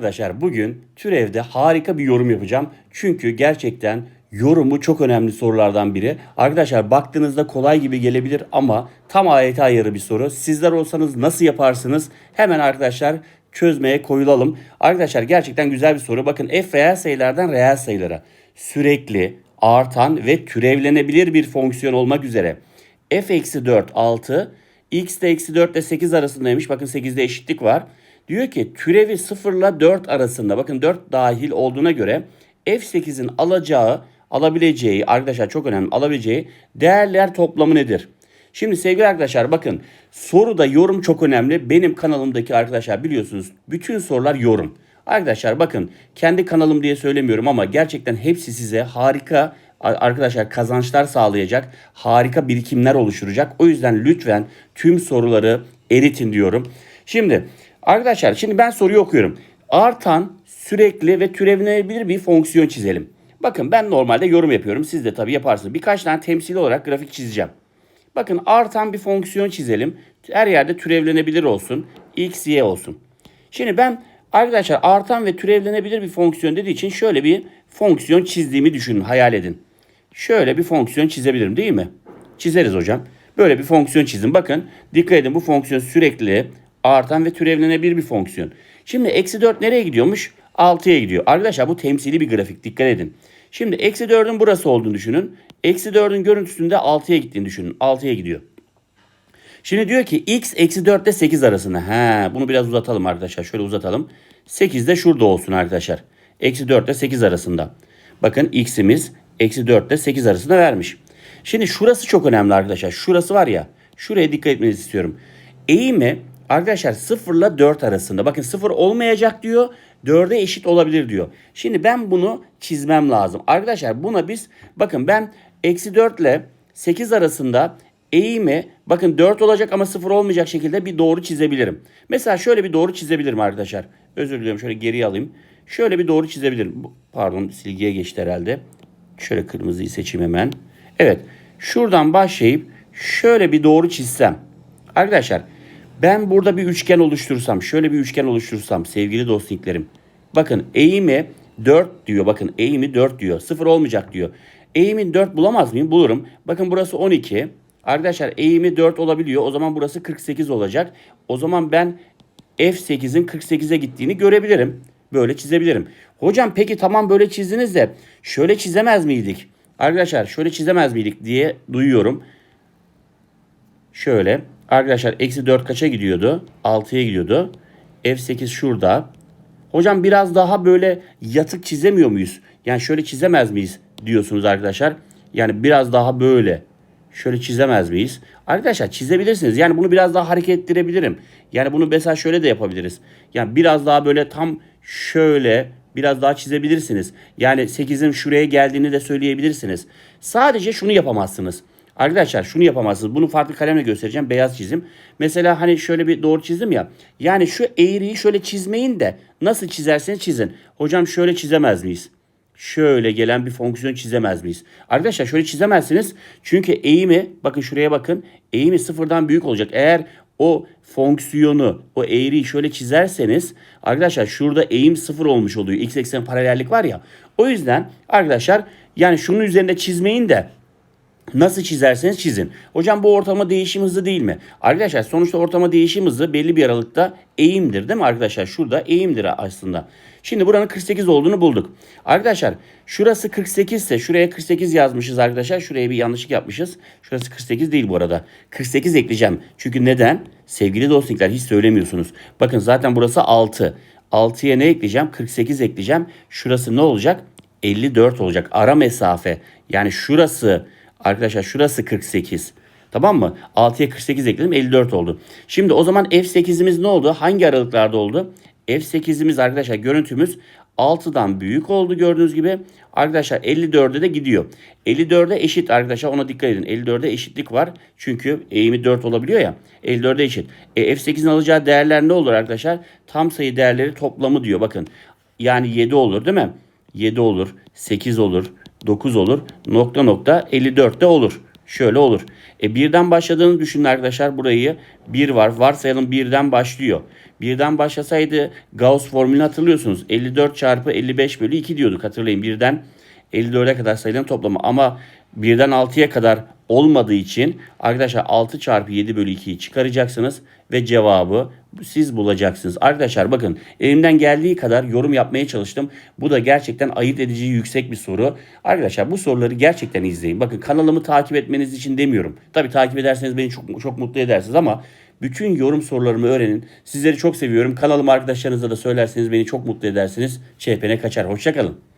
Arkadaşlar bugün türevde harika bir yorum yapacağım. Çünkü gerçekten yorumu çok önemli sorulardan biri. Arkadaşlar baktığınızda kolay gibi gelebilir ama tam ayete ayarı bir soru. Sizler olsanız nasıl yaparsınız? Hemen arkadaşlar çözmeye koyulalım. Arkadaşlar gerçekten güzel bir soru. Bakın f reel sayılardan reel sayılara sürekli artan ve türevlenebilir bir fonksiyon olmak üzere f eksi 4 6 x de eksi 4 ile 8 arasındaymış. Bakın 8'de eşitlik var. Diyor ki türevi 0 ile 4 arasında bakın 4 dahil olduğuna göre f8'in alacağı alabileceği arkadaşlar çok önemli alabileceği değerler toplamı nedir? Şimdi sevgili arkadaşlar bakın soruda yorum çok önemli. Benim kanalımdaki arkadaşlar biliyorsunuz bütün sorular yorum. Arkadaşlar bakın kendi kanalım diye söylemiyorum ama gerçekten hepsi size harika arkadaşlar kazançlar sağlayacak, harika birikimler oluşturacak. O yüzden lütfen tüm soruları eritin diyorum. Şimdi arkadaşlar şimdi ben soruyu okuyorum. Artan, sürekli ve türevlenebilir bir fonksiyon çizelim. Bakın ben normalde yorum yapıyorum. Siz de tabii yaparsınız. Birkaç tane temsili olarak grafik çizeceğim. Bakın artan bir fonksiyon çizelim. Her yerde türevlenebilir olsun. X, Y olsun. Şimdi ben arkadaşlar artan ve türevlenebilir bir fonksiyon dediği için şöyle bir fonksiyon çizdiğimi düşünün, hayal edin. Şöyle bir fonksiyon çizebilirim değil mi? Çizeriz hocam. Böyle bir fonksiyon çizin. Bakın dikkat edin bu fonksiyon sürekli artan ve türevlenebilir bir fonksiyon. Şimdi eksi 4 nereye gidiyormuş? 6'ya gidiyor. Arkadaşlar bu temsili bir grafik dikkat edin. Şimdi eksi 4'ün burası olduğunu düşünün. Eksi 4'ün görüntüsünde 6'ya gittiğini düşünün. 6'ya gidiyor. Şimdi diyor ki x eksi 4 ile 8 arasında. He, bunu biraz uzatalım arkadaşlar. Şöyle uzatalım. 8 de şurada olsun arkadaşlar. Eksi 4 ile 8 arasında. Bakın x'imiz eksi 4 ile 8 arasında vermiş. Şimdi şurası çok önemli arkadaşlar. Şurası var ya. Şuraya dikkat etmenizi istiyorum. Eğimi arkadaşlar 0 ile 4 arasında. Bakın 0 olmayacak diyor. 4'e eşit olabilir diyor. Şimdi ben bunu çizmem lazım. Arkadaşlar buna biz bakın ben eksi 4 ile 8 arasında eğimi bakın 4 olacak ama 0 olmayacak şekilde bir doğru çizebilirim. Mesela şöyle bir doğru çizebilirim arkadaşlar. Özür diliyorum şöyle geriye alayım. Şöyle bir doğru çizebilirim. Pardon silgiye geçti herhalde. Şöyle kırmızıyı seçeyim hemen. Evet şuradan başlayıp şöyle bir doğru çizsem. Arkadaşlar ben burada bir üçgen oluşturursam, şöyle bir üçgen oluşturursam sevgili dostliklerim. Bakın eğimi 4 diyor. Bakın eğimi 4 diyor. 0 olmayacak diyor. Eğimin 4 bulamaz mıyım? Bulurum. Bakın burası 12. Arkadaşlar eğimi 4 olabiliyor. O zaman burası 48 olacak. O zaman ben F8'in 48'e gittiğini görebilirim. Böyle çizebilirim. Hocam peki tamam böyle çizdiniz de şöyle çizemez miydik? Arkadaşlar şöyle çizemez miydik diye duyuyorum. Şöyle arkadaşlar eksi 4 kaça gidiyordu? 6'ya gidiyordu. F8 şurada. Hocam biraz daha böyle yatık çizemiyor muyuz? Yani şöyle çizemez miyiz diyorsunuz arkadaşlar. Yani biraz daha böyle. Şöyle çizemez miyiz? Arkadaşlar çizebilirsiniz. Yani bunu biraz daha hareket ettirebilirim. Yani bunu mesela şöyle de yapabiliriz. Yani biraz daha böyle tam şöyle biraz daha çizebilirsiniz. Yani 8'in şuraya geldiğini de söyleyebilirsiniz. Sadece şunu yapamazsınız. Arkadaşlar şunu yapamazsınız. Bunu farklı kalemle göstereceğim. Beyaz çizim. Mesela hani şöyle bir doğru çizdim ya. Yani şu eğriyi şöyle çizmeyin de nasıl çizerseniz çizin. Hocam şöyle çizemez miyiz? Şöyle gelen bir fonksiyon çizemez miyiz? Arkadaşlar şöyle çizemezsiniz. Çünkü eğimi bakın şuraya bakın. Eğimi sıfırdan büyük olacak. Eğer o fonksiyonu, o eğriyi şöyle çizerseniz arkadaşlar şurada eğim sıfır olmuş oluyor. X eksen paralellik var ya. O yüzden arkadaşlar yani şunun üzerinde çizmeyin de Nasıl çizerseniz çizin. Hocam bu ortama değişim hızı değil mi? Arkadaşlar sonuçta ortama değişim hızı belli bir aralıkta eğimdir değil mi arkadaşlar? Şurada eğimdir aslında. Şimdi buranın 48 olduğunu bulduk. Arkadaşlar şurası 48 ise şuraya 48 yazmışız arkadaşlar. Şuraya bir yanlışlık yapmışız. Şurası 48 değil bu arada. 48 ekleyeceğim. Çünkü neden? Sevgili dostlar hiç söylemiyorsunuz. Bakın zaten burası 6. 6'ya ne ekleyeceğim? 48 ekleyeceğim. Şurası ne olacak? 54 olacak. Ara mesafe. Yani şurası Arkadaşlar şurası 48. Tamam mı? 6'ya 48 ekledim 54 oldu. Şimdi o zaman F8'imiz ne oldu? Hangi aralıklarda oldu? F8'imiz arkadaşlar görüntümüz 6'dan büyük oldu gördüğünüz gibi. Arkadaşlar 54'e de gidiyor. 54'e eşit arkadaşlar ona dikkat edin. 54'e eşitlik var. Çünkü eğimi 4 olabiliyor ya. 54'e eşit. E, F8'in alacağı değerler ne olur arkadaşlar? Tam sayı değerleri toplamı diyor bakın. Yani 7 olur değil mi? 7 olur, 8 olur, 9 olur. Nokta nokta 54 de olur. şöyle olur. E birden başladığını düşünün arkadaşlar burayı. 1 var. Varsayalım birden başlıyor. Birden başlasaydı Gauss formülünü hatırlıyorsunuz. 54 çarpı 55 bölü 2 diyorduk hatırlayın. Birden 54'e kadar sayıların toplamı ama birden 6'ya kadar olmadığı için arkadaşlar 6 çarpı 7 bölü 2'yi çıkaracaksınız ve cevabı siz bulacaksınız. Arkadaşlar bakın elimden geldiği kadar yorum yapmaya çalıştım. Bu da gerçekten ayırt edici yüksek bir soru. Arkadaşlar bu soruları gerçekten izleyin. Bakın kanalımı takip etmeniz için demiyorum. Tabii takip ederseniz beni çok çok mutlu edersiniz ama bütün yorum sorularımı öğrenin. Sizleri çok seviyorum. Kanalıma arkadaşlarınıza da söylerseniz beni çok mutlu edersiniz. ÇPN kaçar. Hoşçakalın.